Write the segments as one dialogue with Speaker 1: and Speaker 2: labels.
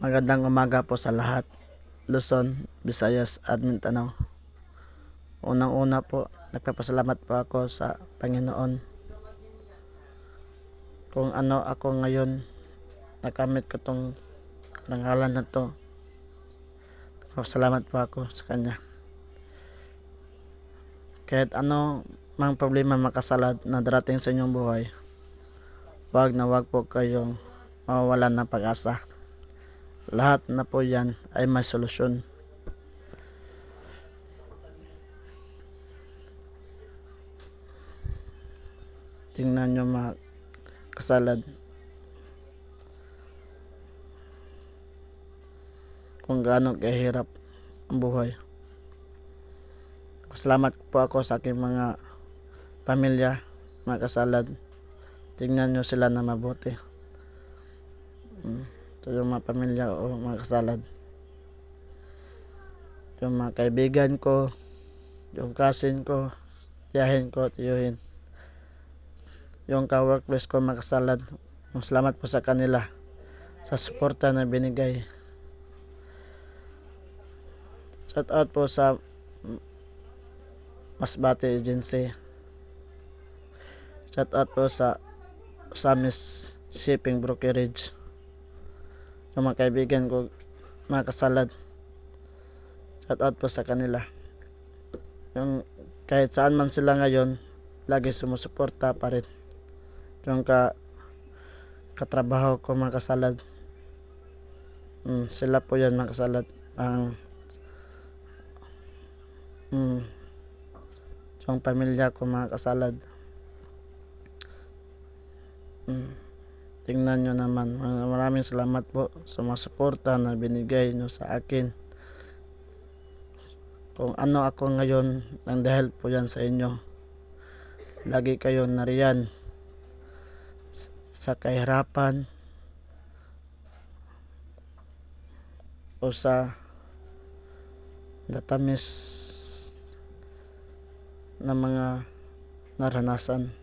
Speaker 1: Magandang umaga po sa lahat. Luzon, Visayas at Mindanao. Unang-una po, nagpapasalamat po ako sa Panginoon. Kung ano ako ngayon, nakamit ko tong karangalan na to. Nagpapasalamat po ako sa Kanya. Kahit ano mang problema makasalad na darating sa inyong buhay, wag na wag po kayong mawawalan ng pag-asa. Lahat na po yan ay may solusyon. Tingnan nyo mga kasalad. Kung gaano kahirap ang buhay. Salamat po ako sa aking mga pamilya, mga kasalad. Tingnan nyo sila na mabuti. Mm. Ito yung mga pamilya o mga kasalad. Yung mga kaibigan ko, yung cousin ko, tiyahin ko, tiyuhin. Yung ka-workplace ko mga kasalad. Salamat po sa kanila sa suporta na binigay. Shout out po sa Masbate Agency. Shout out po sa Samis Shipping Brokerage yung mga kaibigan ko, mga kasalad. Shout out po sa kanila. Yung kahit saan man sila ngayon, lagi sumusuporta pa rin. Yung ka katrabaho ko mga kasalad. Mm, sila po yan mga kasalad. Ang mm, yung pamilya ko mga kasalad. Mm. Tingnan nyo naman. Maraming salamat po sa mga suporta na binigay nyo sa akin. Kung ano ako ngayon, ang dahil po yan sa inyo. Lagi kayo nariyan sa kahirapan o sa datamis na mga naranasan.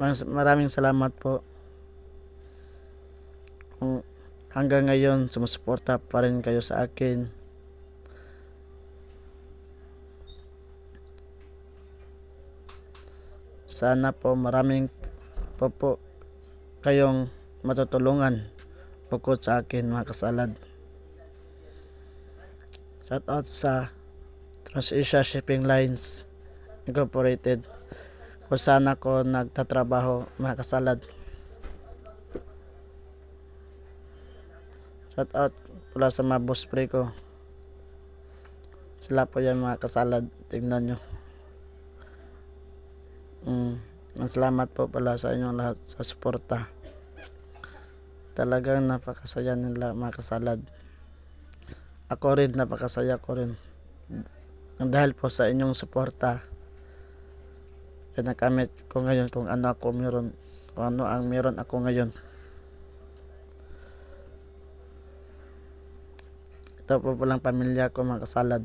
Speaker 1: Maraming- salamat po. Kung hanggang ngayon sumusuporta pa rin kayo sa akin. Sana po maraming po po kayong matutulungan bukod sa akin mga kasalad. Shout out sa TransAsia Shipping Lines Incorporated kung saan ako nagtatrabaho mga kasalad. Shout out pula sa mga boss pre ko. Sila po yan mga kasalad. Tingnan nyo. Mm, salamat po pala sa inyong lahat sa suporta. Talagang napakasaya nila mga kasalad. Ako rin napakasaya ko rin. Dahil po sa inyong suporta pinakamit ko ngayon kung ano ako meron kung ano ang meron ako ngayon. Ito po palang pamilya ko mga kasalad.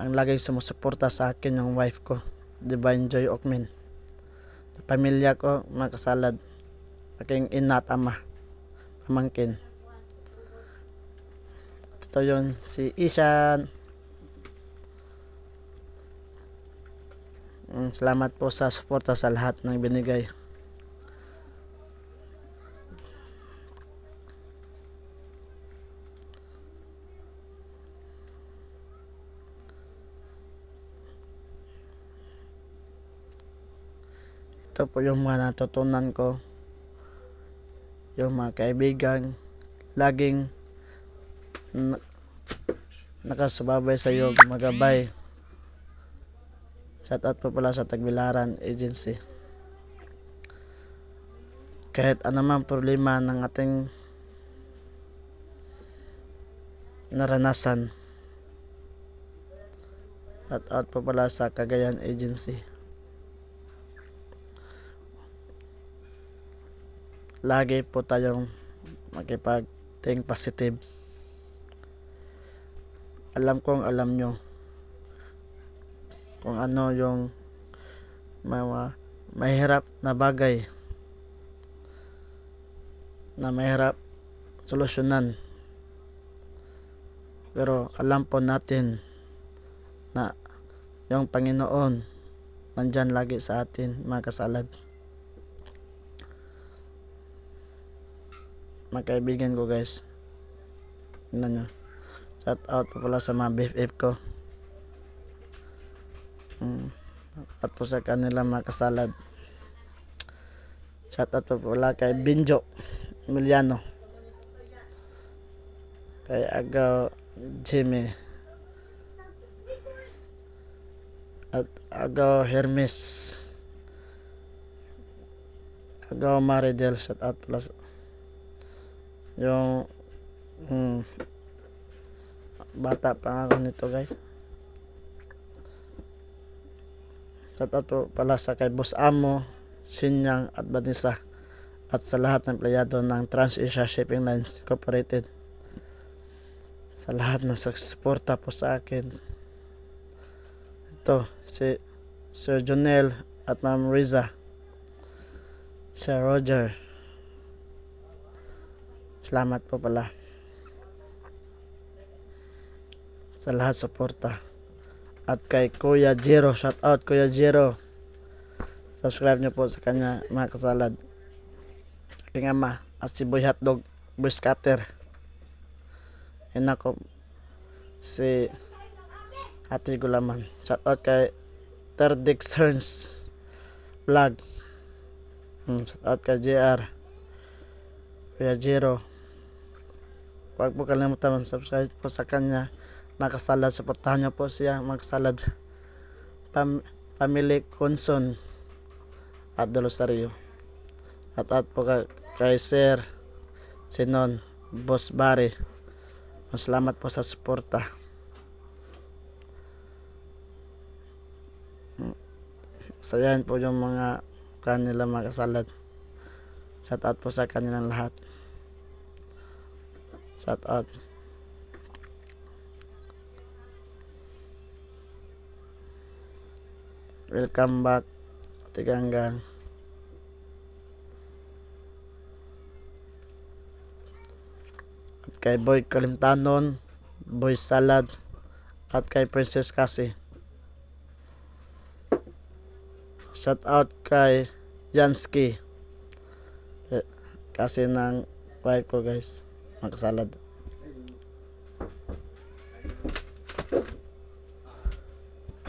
Speaker 1: Ang laging sumusuporta sa akin yung wife ko Divine Joy Okmin. Pamilya ko mga kasalad aking ina at ama pamangkin. Ito yun si Ishan Mm, Salamat po sa suporta sa lahat ng binigay. Ito po yung mga natutunan ko. Yung mga kaibigan, laging na- nakasubabay sa iyo, magabay. Shout out po pala sa Tagbilaran Agency. Kahit anumang problema ng ating naranasan. Shout out po pala sa Cagayan Agency. Lagi po tayong makipag-think positive. Alam kong alam nyo kung ano yung mga mahirap na bagay na mahirap solusyonan. Pero alam po natin na yung Panginoon nandyan lagi sa atin mga kasalad. Mga kaibigan ko guys. Tingnan nyo. Shout out po pala sa mga BFF ko. Mm. At po sa kanila mga kasalad. Shout out po pala kay Binjo Emiliano. Kay Agaw Jimmy. At Agaw Hermes. Agaw Maridel. Shout out pala yung mm, bata pa ako nito guys. Shout out po pala sa kay Boss Amo, Sinyang at Vanessa at sa lahat ng empleyado ng TransAsia Shipping Lines Incorporated. Sa lahat na suporta po sa akin. Ito, si Sir Jonel at Ma'am Riza. Sir Roger. Salamat po pala. Sa lahat suporta. At kay Kuya Jero, shout out Kuya Jero. Subscribe niyo po sa kanya mga kasalad. Aking ama at si Boy Hotdog, Boy Scatter. Yan ako si Ate Gulaman. Shout out kay Terdix Hearns Vlog. Hmm, shout out kay JR. Kuya Jero. Huwag po kalimutan mag-subscribe po sa kanya. Mga kasalad, supportahan niyo po siya. Mga kasalad. Pam Family Conson at Dolosario. At at po kay, kay Sir Sinon Boss Barry. Masalamat po sa suporta. Sayahin po yung mga kanila mga kasalad. Shout out po sa kanilang lahat. Shout out. Welcome back, Tiganggang. At kay Boy Kalimtanon, Boy Salad, at kay Princess Cassie. Shout out kay Jansky. Eh, Kasi ng wife ko guys, magkasalad.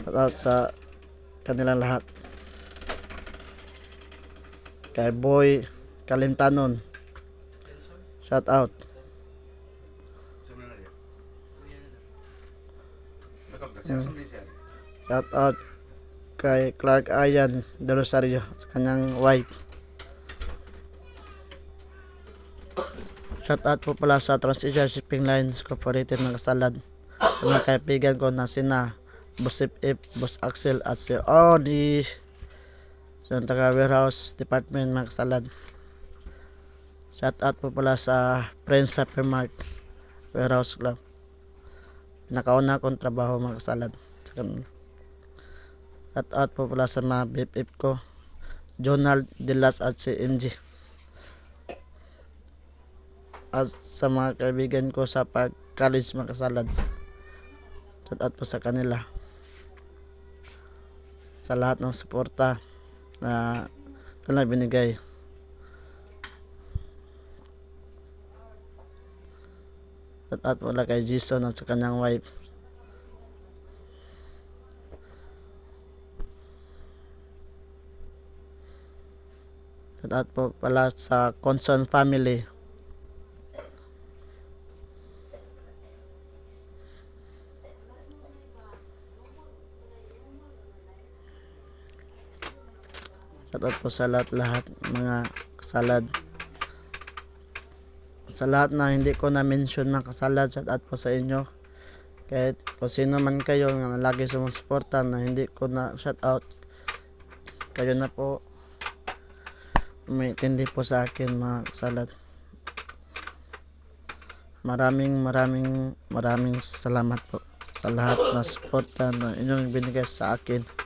Speaker 1: Shout out sa kanilang lahat. Kay Boy Kalimtanon. Shout out. Shout out kay Clark Ayan de Rosario sa kanyang wife. Shout out po pala sa Transasia Shipping Lines Corporated ng Kasalad. Sa mga kaibigan ko na sina Boss If, Boss Axel at si Audi sa taga warehouse department mga kasalad. Shout out po pala sa Prince Supermart warehouse club. Nakauna akong trabaho mga kasalad. Shout out po pala sa mga BFF ko. Jonald Dilas at si MG. At sa mga kaibigan ko sa pag-college mga kasalad. Shout out po sa kanila. Sa lahat ng suporta na kanila binigay. Out po pala kay Jason at sa kanyang wife. Shout out po pala sa Conson family. Out po sa lahat-lahat mga kasalad. Sa lahat na hindi ko na-mention mga kasalad, shout out po sa inyo. Kahit kung sino man kayo na lagi sumusuporta na hindi ko na shout out. Kayo na po umitindi po sa akin mga kasalad. Maraming maraming maraming salamat po sa lahat na suporta na inyong binigay sa akin.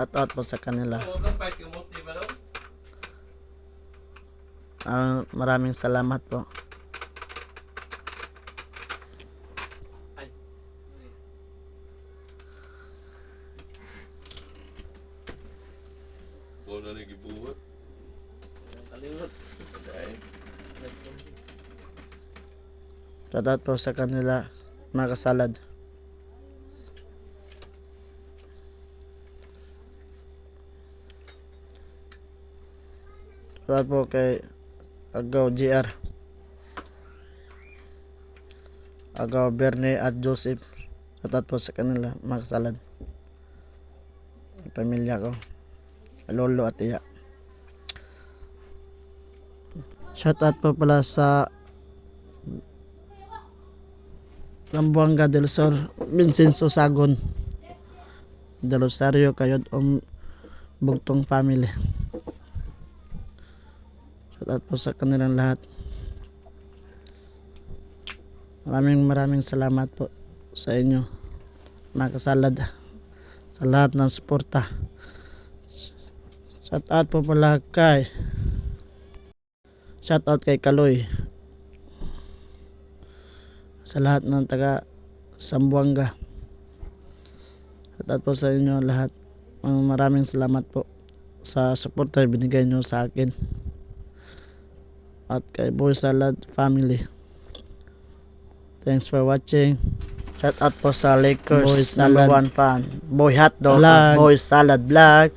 Speaker 1: Shout out po sa kanila. Ah, maraming salamat po.
Speaker 2: Ay.
Speaker 3: Wala na gibuhat.
Speaker 2: Kalimot.
Speaker 3: Dahil.
Speaker 1: Shout out po sa kanila mga kasalad. Out po kay Agaw GR. Agaw Bernie at Joseph. Out po sa kanila mga kasalad. Ang Pamilya ko. Lolo at iya. Shout out po pala sa Lambuanga del Sur, Vincenzo Sagon, De Rosario, Kayod, um, Bugtong Family. Shout out po sa kanilang lahat. Maraming maraming salamat po sa inyo, mga kasalad, sa lahat ng suporta. Shout out po pala kay Shout out kay Kaloy sa lahat ng taga Sambuanga. Shout out po sa inyo lahat. Maraming salamat po sa suporta binigay nyo sa akin. At kay Boy Salad Family. Thanks for watching. Shout out po sa Lakers
Speaker 2: Boy
Speaker 1: number
Speaker 2: Salad.
Speaker 1: one fan. Boy Hotdog.
Speaker 2: Vlog.
Speaker 1: Boy Salad Vlog.